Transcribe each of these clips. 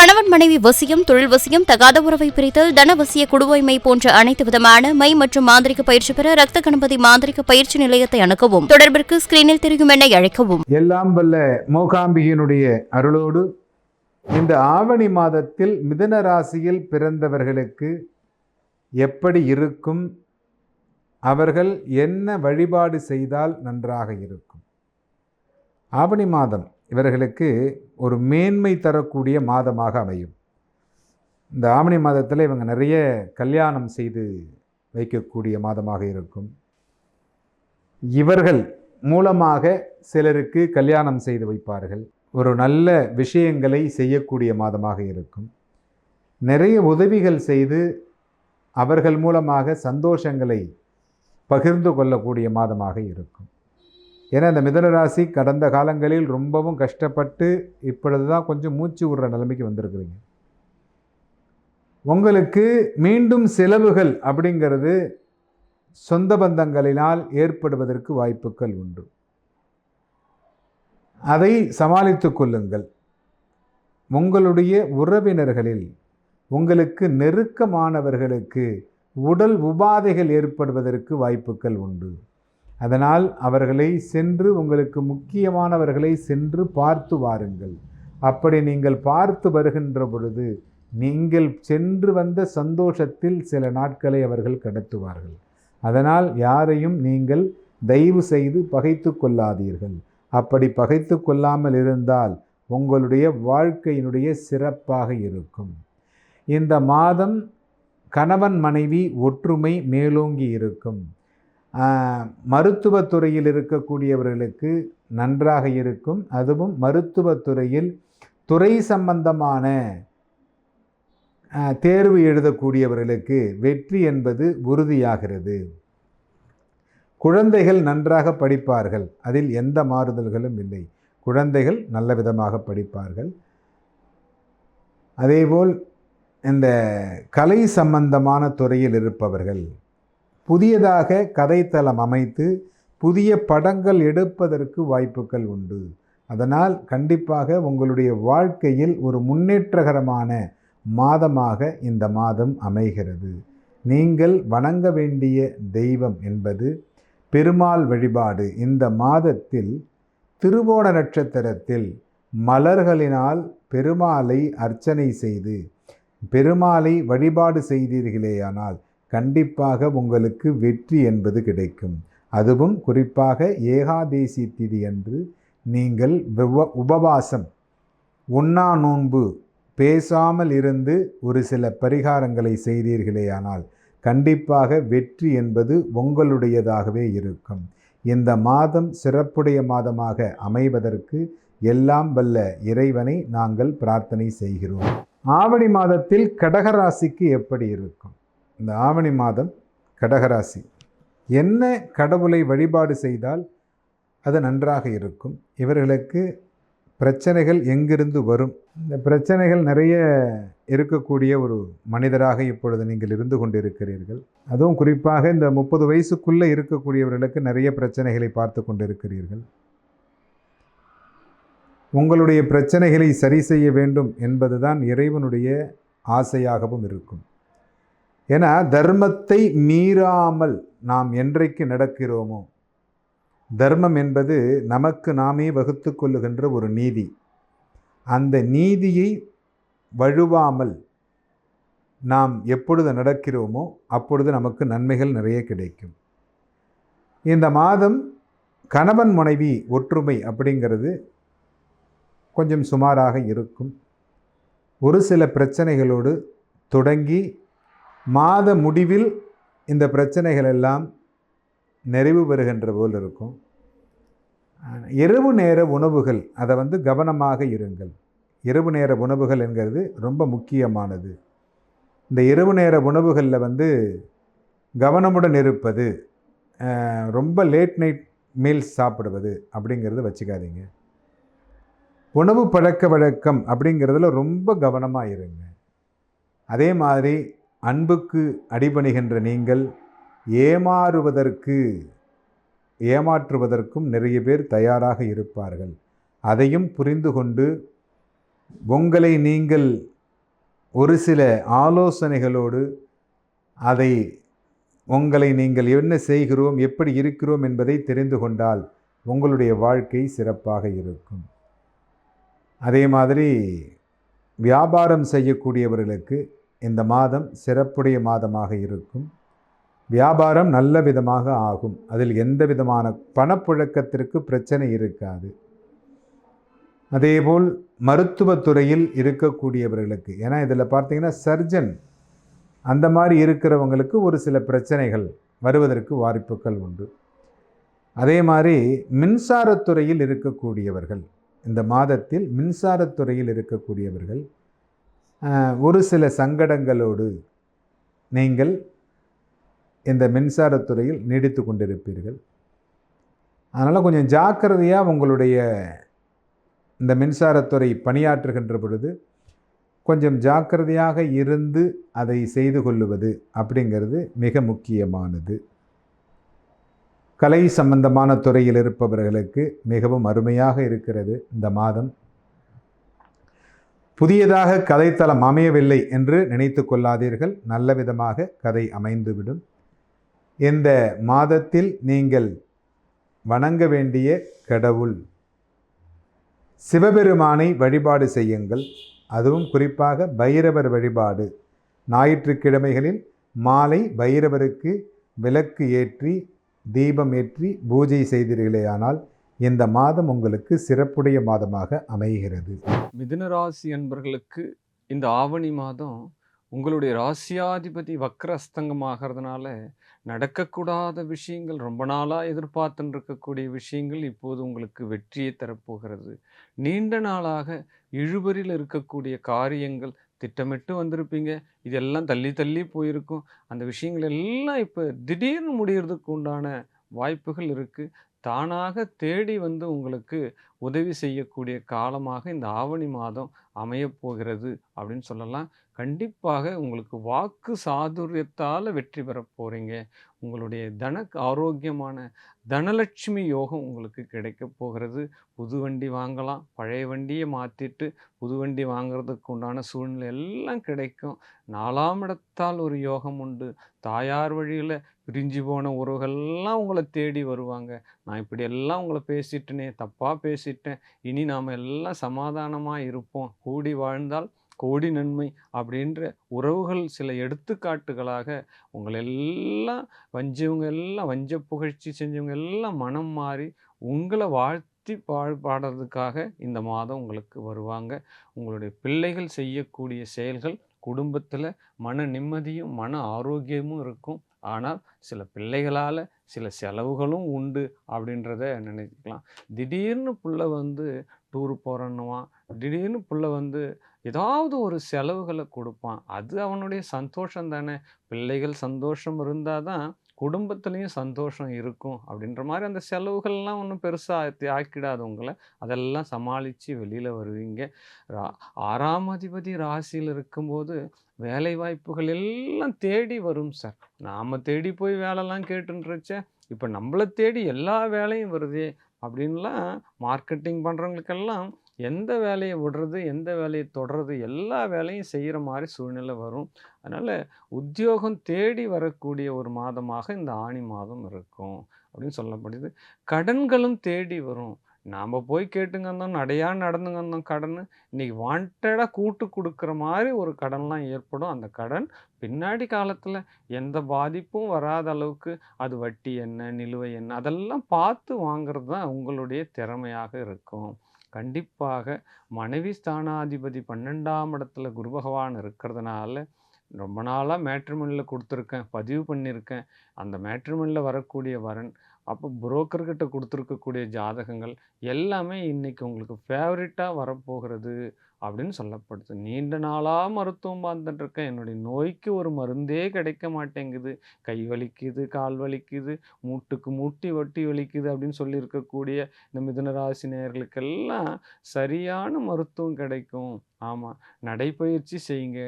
கணவன் மனைவி வசியம் தொழில் வசியம் தகாத உறவை பிரித்தல் தனவசிய குடுவைமை போன்ற அனைத்து விதமான மை மற்றும் மாந்திரிக பயிற்சி பெற ரத்த கணபதி மாந்திரிக பயிற்சி நிலையத்தை அணுகவும் தொடர்பிற்கு ஸ்கிரீனில் தெரியும் என அழைக்கவும். எல்லாம் வல்ல மோகாம்பிகையினுடைய அருளோடு இந்த ஆவணி மாதத்தில் மிதுன ராசியில் பிறந்தவர்களுக்கு எப்படி இருக்கும் அவர்கள் என்ன வழிபாடு செய்தால் நன்றாக இருக்கும். ஆவணி மாதம் இவர்களுக்கு ஒரு மேன்மை தரக்கூடிய மாதமாக அமையும். இந்த ஆவணி மாதத்தில் இவங்க நிறைய கல்யாணம் செய்து வைக்கக்கூடிய மாதமாக இருக்கும். இவர்கள் மூலமாக சிலருக்கு கல்யாணம் செய்து வைப்பார்கள். ஒரு நல்ல விஷயங்களை செய்யக்கூடிய மாதமாக இருக்கும். நிறைய உதவிகள் செய்து அவர்கள் மூலமாக சந்தோஷங்களை பகிர்ந்து கொள்ளக்கூடிய மாதமாக இருக்கும். ஏன்னா இந்த மிதனராசி கடந்த காலங்களில் ரொம்பவும் கஷ்டப்பட்டு இப்பொழுது தான் கொஞ்சம் மூச்சு விடுற நிலைமைக்கு வந்திருக்கிறீங்க. உங்களுக்கு மீண்டும் செலவுகள் அப்படிங்கிறது சொந்த பந்தங்களினால் ஏற்படுவதற்கு வாய்ப்புகள் உண்டு. அதை சமாளித்துக் கொள்ளுங்கள். உங்களுடைய உறவினர்களில் உங்களுக்கு நெருக்கமானவர்களுக்கு உடல் உபாதைகள் ஏற்படுவதற்கு வாய்ப்புகள் உண்டு. அதனால் அவர்களை சென்று உங்களுக்கு முக்கியமானவர்களை சென்று பார்த்து வாருங்கள். அப்படி நீங்கள் பார்த்து வருகின்ற பொழுது நீங்கள் சென்று வந்த சந்தோஷத்தில் சில நாட்களை அவர்கள் கடத்துவார்கள். அதனால் யாரையும் நீங்கள் தயவு செய்து பகைத்து கொள்ளாதீர்கள். அப்படி பகைத்து கொள்ளாமல் இருந்தால் உங்களுடைய வாழ்க்கையினுடைய சிறப்பாக இருக்கும். இந்த மாதம் கணவன் மனைவி ஒற்றுமை மேலோங்கி இருக்கும். மருத்துவத்துறையில் இருக்கக்கூடியவர்களுக்கு நன்றாக இருக்கும். அதுவும் மருத்துவத்துறையில் துறை சம்பந்தமான தேர்வு எழுதக்கூடியவர்களுக்கு வெற்றி என்பது உறுதியாகிறது. குழந்தைகள் நன்றாக படிப்பார்கள். அதில் எந்த மாறுதல்களும் இல்லை. குழந்தைகள் நல்ல விதமாக படிப்பார்கள். அதேபோல் இந்த கலை சம்பந்தமான துறையில் இருப்பவர்கள் புதியதாக கதைத்தளம் அமைத்து புதிய படங்கள் எடுப்பதற்கு வாய்ப்புகள் உண்டு. அதனால் கண்டிப்பாக உங்களுடைய வாழ்க்கையில் ஒரு முன்னேற்றகரமான மாதமாக இந்த மாதம் அமைகிறது. நீங்கள் வணங்க வேண்டிய தெய்வம் என்பது பெருமாள் வழிபாடு. இந்த மாதத்தில் திருவோண நட்சத்திரத்தில் மலர்களினால் பெருமாளை அர்ச்சனை செய்து பெருமாளை வழிபாடு செய்தீர்களேயானால் கண்டிப்பாக உங்களுக்கு வெற்றி என்பது கிடைக்கும். அதுவும் குறிப்பாக ஏகாதேசி திதி அன்று நீங்கள் உபவாசம் உண்ணா நோன்பு பேசாமல் இருந்து ஒரு சில பரிகாரங்களை செய்தீர்களேயானால் கண்டிப்பாக வெற்றி என்பது உங்களுடையதாகவே இருக்கும். இந்த மாதம் சிறப்புடைய மாதமாக அமைவதற்கு எல்லாம் வல்ல இறைவனை நாங்கள் பிரார்த்தனை செய்கிறோம். ஆவணி மாதத்தில் கடகராசிக்கு எப்படி இருக்கும்? இந்த ஆவணி மாதம் கடகராசி. என்ன கடவுளை வழிபாடு செய்தால் அது நன்றாக இருக்கும்? இவர்களுக்கு பிரச்சனைகள் எங்கிருந்து வரும்? இந்த பிரச்சனைகள் நிறைய இருக்கக்கூடிய ஒரு மனிதராக இப்பொழுது நீங்கள் இருந்து கொண்டிருக்கிறீர்கள். அதுவும் குறிப்பாக இந்த முப்பது வயசுக்குள்ளே இருக்கக்கூடியவர்களுக்கு நிறைய பிரச்சனைகளை பார்த்து கொண்டிருக்கிறீர்கள். உங்களுடைய பிரச்சனைகளை சரி செய்ய வேண்டும் என்பதுதான் இறைவனுடைய ஆசையாகவும் இருக்கும். ஏன்னா தர்மத்தை மீறாமல் நாம் என்றைக்கு நடக்கிறோமோ? தர்மம் என்பது நமக்கு நாமே வகுத்து கொள்ளுகின்ற ஒரு நீதி. அந்த நீதியை வழுவாமல் நாம் எப்பொழுது நடக்கிறோமோ அப்பொழுது நமக்கு நன்மைகள் நிறைய கிடைக்கும். இந்த மாதம் கணவன் மனைவி ஒற்றுமை அப்படிங்கிறது கொஞ்சம் சுமாராக இருக்கும். ஒரு சில பிரச்சனைகளோடு தொடங்கி மாத முடிவில் இந்த பிரச்சனைகள் எல்லாம் நிறைவு பெறுகின்ற போல் இருக்கும். இரவு நேர உணவுகள் அதை வந்து கவனமாக இருங்கள். இரவு நேர உணவுகள் என்கிறது ரொம்ப முக்கியமானது. இந்த இரவு நேர உணவுகளில் வந்து கவனமுடன் இருப்பது ரொம்ப லேட் நைட் மீல்ஸ் சாப்பிடுவது அப்படிங்கிறது வச்சுக்காதீங்க. உணவு பழக்க வழக்கம் அப்படிங்கிறதுல ரொம்ப கவனமாக இருங்க. அதே மாதிரி அன்புக்கு அடிபணிகின்ற நீங்கள் ஏமாறுவதற்கு ஏமாற்றுவதற்கும் நிறைய பேர் தயாராக இருப்பார்கள். அதையும் புரிந்து கொண்டு உங்களை நீங்கள் ஒரு சில ஆலோசனைகளோடு அதை உங்களை நீங்கள் என்ன செய்கிறோம் எப்படி இருக்கிறோம் என்பதை தெரிந்து கொண்டால் உங்களுடைய வாழ்க்கை சிறப்பாக இருக்கும். அதே மாதிரி வியாபாரம் செய்யக்கூடியவர்களுக்கு இந்த மாதம் சிறப்புடைய மாதமாக இருக்கும். வியாபாரம் நல்ல விதமாக ஆகும். அதில் எந்த விதமான பணப்புழக்கத்திற்கு பிரச்சனை இருக்காது. அதேபோல் மருத்துவத்துறையில் இருக்கக்கூடியவர்களுக்கு ஏன்னா இதில் பார்த்தீங்கன்னா சர்ஜன் அந்த மாதிரி இருக்கிறவங்களுக்கு ஒரு சில பிரச்சனைகள் வருவதற்கு வாய்ப்புகள் உண்டு. அதே மாதிரி மின்சாரத்துறையில் இருக்கக்கூடியவர்கள் இந்த மாதத்தில் மின்சாரத்துறையில் இருக்கக்கூடியவர்கள் ஒரு சில சங்கடங்களோடு நீங்கள் இந்த மின்சாரத்துறையில் நீடித்து கொண்டிருப்பீர்கள். அதனால் கொஞ்சம் ஜாக்கிரதையாக உங்களுடைய இந்த மின்சாரத்துறை பணியாற்றுகின்ற பொழுது கொஞ்சம் ஜாக்கிரதையாக இருந்து அதை செய்து கொள்ளுவது அப்படிங்கிறது மிக முக்கியமானது. கலை சம்பந்தமான துறையில் இருப்பவர்களுக்கு மிகவும் அருமையாக இருக்கிறது இந்த மாதம். புதியதாக கதைத்தளம் அமையவில்லை என்று நினைத்து கொள்ளாதீர்கள். நல்ல விதமாக கதை அமைந்துவிடும். இந்த மாதத்தில் நீங்கள் வணங்க வேண்டிய கடவுள் சிவபெருமானை வழிபாடு செய்யுங்கள். அதுவும் குறிப்பாக பைரவர் வழிபாடு. ஞாயிற்றுக்கிழமைகளில் மாலை பைரவருக்கு விளக்கு ஏற்றி தீபம் ஏற்றி பூஜை செய்தீர்களேயானால் இந்த மாதம் உங்களுக்கு சிறப்புடைய மாதமாக அமைகிறது. மிதுன ராசி அன்பர்களுக்கு இந்த ஆவணி மாதம் உங்களுடைய ராசியாதிபதி வக்ரஸ்தங்கமாகிறதுனால நடக்கக்கூடாத விஷயங்கள் ரொம்ப நாளாக எதிர்பார்த்துன்னு இருக்கக்கூடிய விஷயங்கள் இப்போது உங்களுக்கு வெற்றியை தரப்போகிறது. நீண்ட நாளாக இழுபறியில் இருக்கக்கூடிய காரியங்கள் திட்டமிட்டு வந்திருப்பீங்க. இதெல்லாம் தள்ளி தள்ளி போயிருக்கும். அந்த விஷயங்கள் எல்லாம் இப்போ திடீர்னு முடிகிறதுக்கு உண்டான வாய்ப்புகள் இருக்குது தானாக தேடி வந்து உங்களுக்கு உதவி செய்யக்கூடிய காலமாக இந்த ஆவணி மாதம் அமையப் போகிறது அப்படின்னு சொல்லலாம். கண்டிப்பாக உங்களுக்கு வாக்கு சாதுரியத்தால் வெற்றி பெற போகிறீங்க உங்களுடைய தன ஆரோக்கியமான தனலட்சுமி யோகம் உங்களுக்கு கிடைக்க போகிறது. புது வண்டி வாங்கலாம் பழைய வண்டியை மாற்றிட்டு புது வண்டி வாங்குறதுக்கு உண்டான சூழ்நிலை எல்லாம் கிடைக்கும். நாலாம் இடத்தால் ஒரு யோகம் உண்டு. தாயார் வழியில் பிரிஞ்சு போன உறவுகள்லாம் உங்களை தேடி வருவாங்க. நான் இப்படி எல்லாம் உங்களை பேசிட்டேனே தப்பாக பேசிட்டேன். இனி நாம் எல்லாம் சமாதானமாக இருப்போம். கூடி வாழ்ந்தால் கோடி நன்மை அப்படின்ற உறவுகள் சில எடுத்துக்காட்டுகளாக உங்களை எல்லாம் வஞ்சவங்க எல்லாம் வஞ்ச புகழ்ச்சி செஞ்சவங்க எல்லாம் மனம் மாறி உங்களை வாழ்த்தி பாழ் பாடுறதுக்காக இந்த மாதம் உங்களுக்கு வருவாங்க. உங்களுடைய பிள்ளைகள் செய்யக்கூடிய செயல்கள் குடும்பத்தில் மன நிம்மதியும் மன ஆரோக்கியமும் இருக்கும். ஆனால் சில பிள்ளைகளால் சில செலவுகளும் உண்டு அப்படின்றத நினைக்கலாம் திடீர்னு புள்ள வந்து டூர் போகிறன்னுவான் திடீர்னு பிள்ளை வந்து ஏதாவது ஒரு செலவுகளை கொடுப்பான். அது அவனுடைய சந்தோஷம் தானே. பிள்ளைகள் சந்தோஷம் இருந்தால் தான் குடும்பத்துலேயும் சந்தோஷம் இருக்கும். அப்படின்ற மாதிரி அந்த செலவுகள்லாம் ஒன்றும் பெருசாக ஆக்கிடாது உங்களை. அதெல்லாம் சமாளித்து வெளியில் வருவீங்க. ரா ஆறாம் அதிபதி ராசியில் இருக்கும்போது வேலை வாய்ப்புகள் எல்லாம் தேடி வரும் சார். நாம் தேடி போய் வேலைலாம் கேட்டுன்றச்ச இப்போ நம்மளை தேடி எல்லா வேலையும் வருதே. அப்படின்லாம் மார்க்கெட்டிங் பண்ணுறவங்களுக்கெல்லாம் எந்த வேலையை விடுறது எந்த வேலையை தொடர்றது எல்லா வேலையும் செய்கிற மாதிரி சூழ்நிலை வரும். அதனால் உத்தியோகம் தேடி வரக்கூடிய ஒரு மாதமாக இந்த ஆணி மாதம் இருக்கும் அப்படின்னு சொல்லப்படுது. கடன்களும் தேடி வரும். நாம் போய் கேட்டுங்க இருந்தோம் நடையாக நடந்துங்க இருந்தோம் கடன் இன்றைக்கி வாண்டடாக கூட்டு கொடுக்குற மாதிரி ஒரு கடன்லாம் ஏற்படும். அந்த கடன் பின்னாடி காலத்தில் எந்த பாதிப்பும் வராத அளவுக்கு அது வட்டி என்ன நிலுவை என்ன அதெல்லாம் பார்த்து வாங்கிறது தான் உங்களுடைய திறமையாக இருக்கும். கண்டிப்பாக மனைவி ஸ்தானாதிபதி பன்னெண்டாம் இடத்துல குரு பகவான் இருக்கிறதுனால ரொம்ப நாளாக மேட்ரிமனில் கொடுத்துருக்கேன் பதிவு பண்ணியிருக்கேன். அந்த மேட்ரிமனில் வரக்கூடிய வரன் அப்போ புரோக்கர்கிட்ட கொடுத்துருக்கக்கூடிய ஜாதகங்கள் எல்லாமே இன்றைக்கி உங்களுக்கு ஃபேவரட்டாக வரப்போகிறது அப்படின்னு சொல்லப்படுது. நீண்ட நாளாக மருத்துவம் பார்த்துட்டு இருக்கேன். என்னுடைய நோய்க்கு ஒரு மருந்தே கிடைக்க மாட்டேங்குது. கை வலிக்குது கால் வலிக்குது மூட்டுக்கு மூட்டி வட்டி வலிக்குது அப்படின்னு சொல்லியிருக்கக்கூடிய இந்த மிதுன நேர்களுக்கெல்லாம் சரியான மருத்துவம் கிடைக்கும். ஆமாம் நடைப்பயிற்சி செய்யுங்க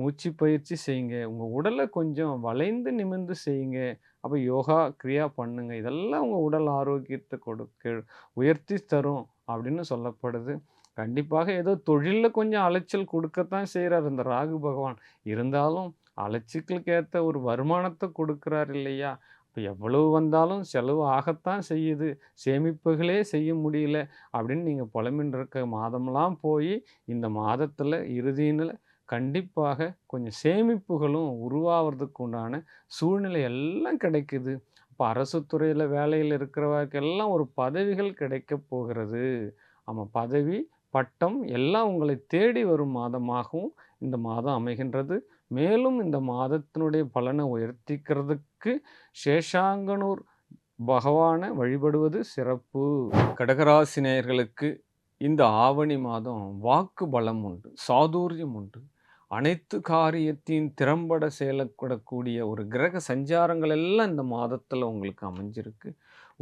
மூச்சு பயிற்சி செய்யுங்க உங்கள் உடலை கொஞ்சம் வளைந்து நிமிர்ந்து செய்யுங்க. அப்போ யோகா கிரியா பண்ணுங்க இதெல்லாம் உங்கள் உடல் ஆரோக்கியத்தை கொடுக்க உயர்த்தி தரும் அப்படின்னு சொல்லப்படுது கண்டிப்பாக ஏதோ தொழிலில் கொஞ்சம் அலைச்சல் கொடுக்கத்தான் செய்கிறார் இந்த ராகு பகவான். இருந்தாலும் அலைச்சலுக்கு ஏற்ற ஒரு வருமானத்தை கொடுக்குறார் இல்லையா? இப்போ எவ்வளவு வந்தாலும் செலவு ஆகத்தான் செய்யுது. சேமிப்புகளே செய்ய முடியல அப்படின்னு நீங்கள் புலம்பின்னு இருக்க மாதம்லாம் போய் இந்த மாதத்தில் இறுதியினில் கண்டிப்பாக கொஞ்சம் சேமிப்புகளும் உருவாகிறதுக்கு உண்டான சூழ்நிலை எல்லாம் கிடைக்குது. இப்போ அரசு துறையில் வேலையில் இருக்கிறவர்க்கெல்லாம் ஒரு பதவிகள் கிடைக்க போகிறது. ஆமாம் பதவி, பட்டம் எல்லாம் உங்களை தேடி வரும் மாதமாகவும் இந்த மாதம் அமைகின்றது. மேலும் இந்த மாதத்தினுடைய பலனை உயர்த்திக்கிறதுக்கு சேஷாங்கனூர் பகவானை வழிபடுவது சிறப்பு. கடகராசி நேயர்களுக்கு இந்த ஆவணி மாதம் வாக்கு பலம் உண்டு. சாதுர்யம் உண்டு. அனைத்து காரியத்தையும் திறம்பட செயலப்படக்கூடிய ஒரு கிரக சஞ்சாரங்கள் எல்லாம் இந்த மாதத்தில் உங்களுக்கு அமைஞ்சிருக்கு.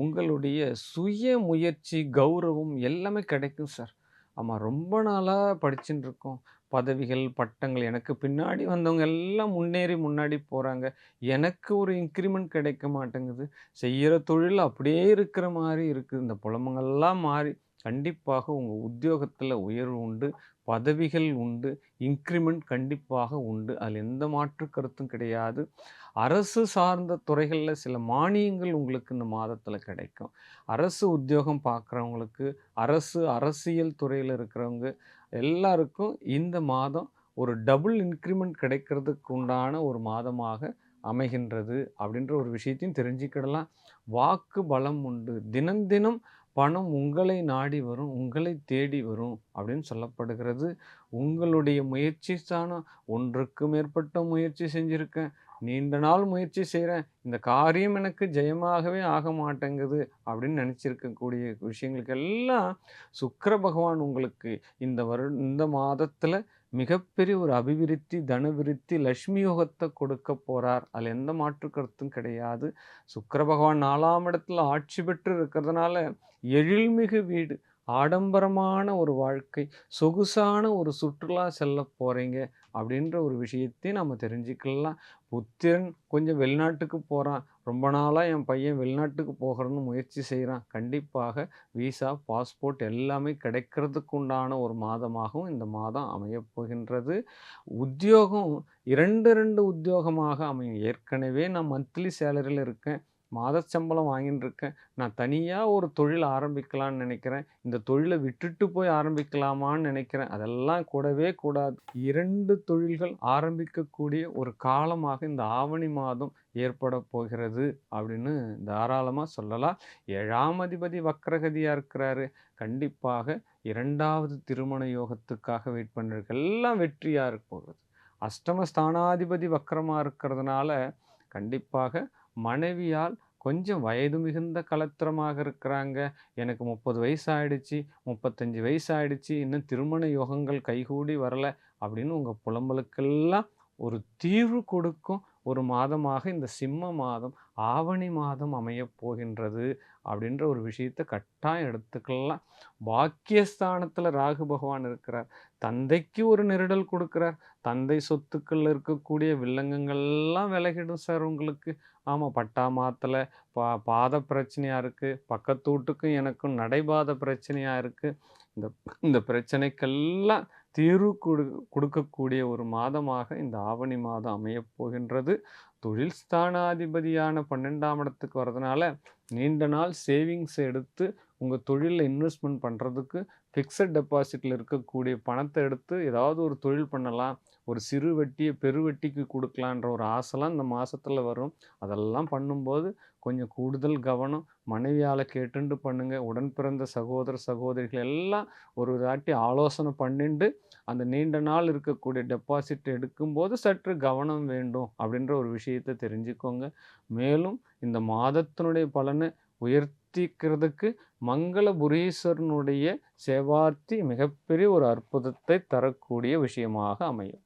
உங்களுடைய சுய முயற்சி, கௌரவம் எல்லாமே கிடைக்கும் சார். ஆமாம் ரொம்ப நாளாக படிச்சுட்டு இருக்கோம். பதவிகள், பட்டங்கள் எனக்கு பின்னாடி வந்தவங்க எல்லாம் முன்னேறி முன்னாடி போகிறாங்க எனக்கு ஒரு இன்க்ரிமெண்ட் கிடைக்க மாட்டேங்குது. செய்கிற தொழில் அப்படியே இருக்கிற மாதிரி இருக்குது இந்த புலமங்கள்லாம் மாறி கண்டிப்பாக உங்கள் உத்தியோகத்தில் உயர்வு உண்டு. பதவிகள் உண்டு. இன்க்ரிமெண்ட் கண்டிப்பாக உண்டு. அதில் எந்த மாற்று கருத்தும் கிடையாது. அரசு சார்ந்த துறைகளில் சில மானியங்கள் உங்களுக்கு இந்த மாதத்தில் கிடைக்கும். அரசு உத்தியோகம் பார்க்குறவங்களுக்கு, அரசு அரசியல் துறையில் இருக்கிறவங்க எல்லாருக்கும் இந்த மாதம் ஒரு டபுள் இன்க்ரிமெண்ட் கிடைக்கிறதுக்கு உண்டான ஒரு மாதமாக அமைகின்றது. அப்படின்ற ஒரு விஷயத்தையும் தெரிஞ்சுக்கிடலாம். வாக்கு பலம் உண்டு. தினம் தினம் பணம் உங்களை நாடி வரும். உங்களை தேடி வரும் அப்படின்னு சொல்லப்படுகிறது. உங்களுடைய முயற்சி முயற்சிக்கான ஒன்றுக்கு மேற்பட்ட முயற்சி செஞ்சுருக்கேன் நீண்ட நாள் முயற்சி செய்கிறேன் இந்த காரியம் எனக்கு ஜெயமாகவே ஆக மாட்டேங்குது அப்படின்னு நினச்சிருக்கக்கூடிய விஷயங்களுக்கு எல்லாம் சுக்கர பகவான் உங்களுக்கு இந்த வரு இந்த மாதத்தில் மிகப்பெரிய ஒரு அபிவிருத்தி, தனவிருத்தி, லக்ஷ்மி யோகத்தை கொடுக்கப் போகிறார் அதில் எந்த மாற்று கருத்தும் கிடையாது. சுக்கர பகவான் நாலாம் இடத்துல ஆட்சி பெற்று இருக்கிறதுனால எழில்மிகு வீடு, ஆடம்பரமான ஒரு வாழ்க்கை, சொகுசான ஒரு சுற்றுலா செல்ல போகிறீங்க அப்படின்ற ஒரு விஷயத்தையும் நம்ம தெரிஞ்சுக்கலாம். புத்திரன் கொஞ்சம் வெளிநாட்டுக்கு போகிறான் ரொம்ப நாளாக என் பையன் வெளிநாட்டுக்கு போகிறன்னு முயற்சி செய்கிறான் கண்டிப்பாக விசா, பாஸ்போர்ட் எல்லாமே கிடைக்கிறதுக்கு உண்டான ஒரு மாதமாகவும் இந்த மாதம் அமையப்போகின்றது உத்தியோகம் 2, 2 உத்தியோகமாக அமையும். ஏற்கனவே நான் மந்த்லி சேலரியில் இருக்கேன். மாத சம்பளம் வாங்கின்னு இருக்கேன். நான் தனியாக ஒரு தொழில் ஆரம்பிக்கலான்னு நினைக்கிறேன். இந்த தொழிலை விட்டுட்டு போய் ஆரம்பிக்கலாமான்னு நினைக்கிறேன். அதெல்லாம் கூடவே கூடாது. இரண்டு தொழில்கள் ஆரம்பிக்கக்கூடிய ஒரு காலமாக இந்த ஆவணி மாதம் ஏற்பட போகிறது அப்படின்னு தாராளமாக சொல்லலாம். ஏழாம் அதிபதி வக்ரகதியாக இருக்கிறாரு. கண்டிப்பாக இரண்டாவது திருமண யோகத்துக்காக வெயிட் பண்ணுறது எல்லாம் வெற்றியாக இருக்க போகிறது அஷ்டம ஸ்தானாதிபதி வக்கரமாக இருக்கிறதுனால கண்டிப்பாக மனைவியால் கொஞ்சம் வயது மிகுந்த கலத்திரமாக இருக்கிறாங்க. எனக்கு 30 வயசு ஆயிடுச்சு, 35 வயசு ஆயிடுச்சு. இன்னும் திருமண யோகங்கள் கைகூடி வரலை அப்படின்னு உங்கள் புலம்பலுக்கெல்லாம் ஒரு தீர்வு கொடுக்கும் ஒரு மாதமாக இந்த சிம்ம மாதம், ஆவணி மாதம் அமையப் போகின்றது அப்படின்ற ஒரு விஷயத்த கட்டாயம் எடுத்துக்கலாம். பாக்கியஸ்தானத்தில் ராகு பகவான் இருக்கிறார். தந்தைக்கு ஒரு நெருடல் கொடுக்குறார் தந்தை சொத்துக்களில் இருக்கக்கூடிய வில்லங்கங்கள்லாம் விலகிடும் சார் உங்களுக்கு. ஆமாம் பட்டா மாத்தில் பா பாத பிரச்சனையாக இருக்குது பக்கத்து வீட்டுக்கும் எனக்கும் நடைபாத பிரச்சனையாக இருக்குது இந்த இந்த பிரச்சனைக்கெல்லாம் தீர்வு கொடு கொடுக்கக்கூடிய ஒரு மாதமாக இந்த ஆவணி மாதம் அமையப்போகின்றது தொழில் ஸ்தானாதிபதியான 12ஆம் இடத்துக்கு வரதுனால நீண்ட நாள் சேவிங்ஸ் எடுத்து உங்கள் தொழிலில் இன்வெஸ்ட்மெண்ட் பண்ணுறதுக்கு ஃபிக்ஸட் டெபாசிட்டில் இருக்கக்கூடிய பணத்தை எடுத்து ஏதாவது ஒரு தொழில் பண்ணலாம். ஒரு சிறு வெட்டியை பெருவட்டிக்கு கொடுக்கலான்ற ஒரு ஆசைலாம் இந்த மாதத்தில் வரும். அதெல்லாம் பண்ணும்போது கொஞ்சம் கூடுதல் கவனம். மனைவியால் கேட்டுண்டு பண்ணுங்கள் உடன் பிறந்த சகோதர, சகோதரிகள் எல்லாம் ஒரு தாட்டி ஆலோசனை பண்ணிண்டு அந்த நீண்ட நாள் இருக்கக்கூடிய டெபாசிட் எடுக்கும்போது சற்று கவனம் வேண்டும் அப்படின்ற ஒரு விஷயத்தை தெரிஞ்சுக்கோங்க. மேலும் இந்த மாதத்தினுடைய பலனை உயர்த்திக்கிறதுக்கு மங்களபுரீஸ்வரனுடைய சேவார்த்தி மிகப்பெரிய ஒரு அற்புதத்தை தரக்கூடிய விஷயமாக அமையும்.